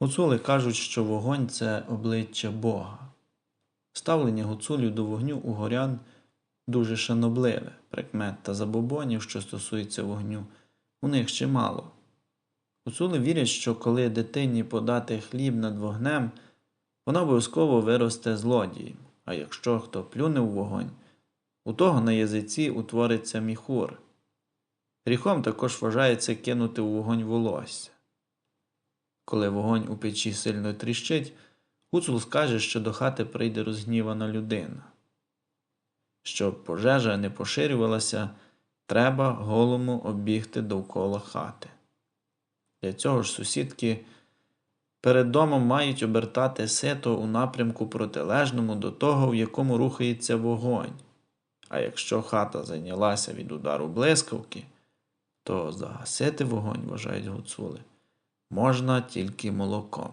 Гуцули кажуть, що вогонь це обличчя Бога. Ставлення гуцулів до вогню у горян дуже шанобливе, прикмет та забобонів, що стосується вогню, у них чимало. Гуцули вірять, що коли дитині подати хліб над вогнем, вона обов'язково виросте злодієм, а якщо хто плюне в вогонь, у того на язиці утвориться міхур. Гріхом також вважається кинути у вогонь волосся. Коли вогонь у печі сильно тріщить, гуцул скаже, що до хати прийде розгнівана людина. Щоб пожежа не поширювалася, треба голому оббігти довкола хати. Для цього ж сусідки перед домом мають обертати сито у напрямку протилежному до того, в якому рухається вогонь. А якщо хата зайнялася від удару блискавки, то загасити вогонь, вважають гуцули, можна тільки молоком.